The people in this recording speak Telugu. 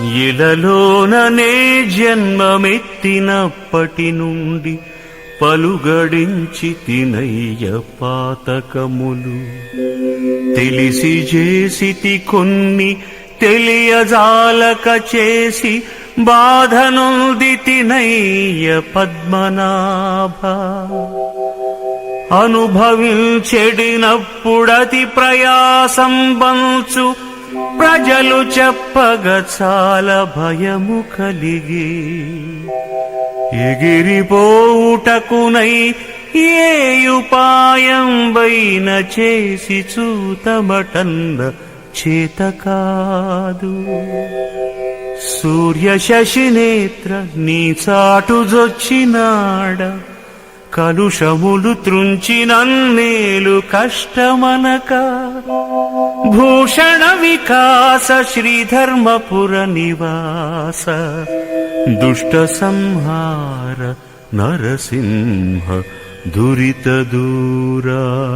ఇలలోననే జన్మమెత్తినప్పటి నుండి పలుగడించి తినయ్య పాతకములు. తెలిసి చేసితి కొన్ని తెలియజాలక చేసి బాధనుంది తినయ్య పద్మనాభ. అనుభవించెడినప్పుడతి ప్రయాసం బంచు ప్రజలు చెప్పగ చాల భయము కలిగి ఎగిరిపోవుటకునై ఏ ఉపాయం వైన చేసి చూతమటంద చేత కాదు. సూర్య శశి నేత్ర నీ చాటుజొచ్చినాడ కలుషములు త్రుంచినన్నేలు కష్టమనక. భూషణ వికాస శ్రీధర్మపుర నివాస. దుష్ట సంహార నరసింహ దురిత దూరా.